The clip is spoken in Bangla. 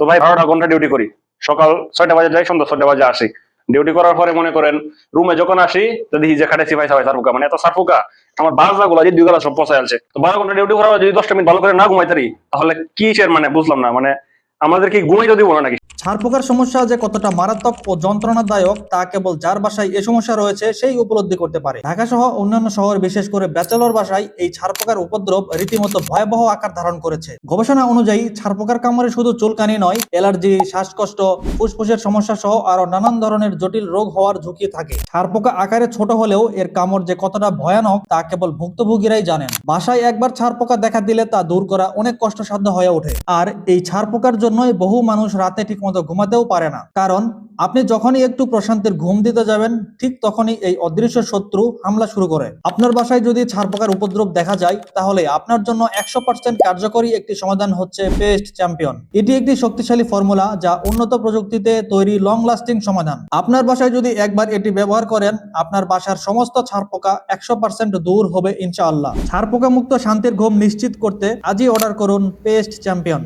তো ভাই বারোটা ঘণ্টা ডিউটি করি। সকাল ছয়টা বাজে যাই সন্ধ্যা ছয়টা বাজে আসি। ডিউটি করার পরে মনে করেন রুমে যখন আসি দেখি যে খাটেছি ভাই সবাই সারফুকা। মানে এত সারফুকা আমার বাজা গুলা যে দুই গলা সব পচাই আছে তো বারো ঘণ্টা ডিউটি করার যদি দশটা মিনিট ভালো করে না ঘুমাই তাহলে কিসের মানে বুঝলাম না। মানে আমাদের কি ঘুমাই যদি বলো নাকি ছারপোকার সমস্যা যে কতটা মারাত্মক ও যন্ত্রণাদায়ক তা কেবল যার বাসায় এ সমস্যা রয়েছে সেই উপলব্ধি করতে পারে। ঢাকা সহ অন্যান্য শহর, বিশেষ করে ব্যাচেলর বাসায় এই ছারপোকার উপদ্রব রীতিমতো ভয়াবহ আকার ধারণ করেছে। গবেষণা অনুযায়ী ছারপোকার কামড়ে শুধু চুলকানি নয়, অ্যালার্জি, শ্বাসকষ্ট, ফুসফুসের সমস্যা সহ আরও নানান ধরনের জটিল রোগ হওয়ার ঝুঁকি থাকে। ছারপোকা আকারে ছোট হলেও এর কামড় যে কতটা ভয়ানক তা কেবল ভুক্তভোগীরাই জানেন। বাসায় একবার ছারপোকা দেখা দিলে তা দূর করা অনেক কষ্টসাধ্য হয়ে ওঠে। আর এই ছারপোকার জন্যই বহু মানুষ রাতে ঠিকমতো ঘুমাতেও পারে না। কারণ, আপনি যখনই একটু প্রশান্তির ঘুম দিতে যাবেন, ঠিক তখনই এই অদৃশ্য শত্রু হামলা শুরু করে। আপনার বাসায় যদি ছারপোকার উপদ্রব দেখা যায়, তাহলে আপনার জন্য একশো পার্সেন্ট কার্যকরী একটি সমাধান হচ্ছে পেস্ট চ্যাম্পিয়ন এটি একটি শক্তিশালী ফর্মুলা যা উন্নত প্রযুক্তিতে তৈরি লং লাস্টিং সমাধান। আপনার বাসায় যদি একবার এটি ব্যবহার করেন, আপনার বাসার সমস্ত ছারপোকা একশো পার্সেন্ট দূর হবে ইনশাআল্লাহ। ছারপোকা মুক্ত শান্তির ঘুম নিশ্চিত করতে আজই অর্ডার করুন পেস্ট চ্যাম্পিয়ন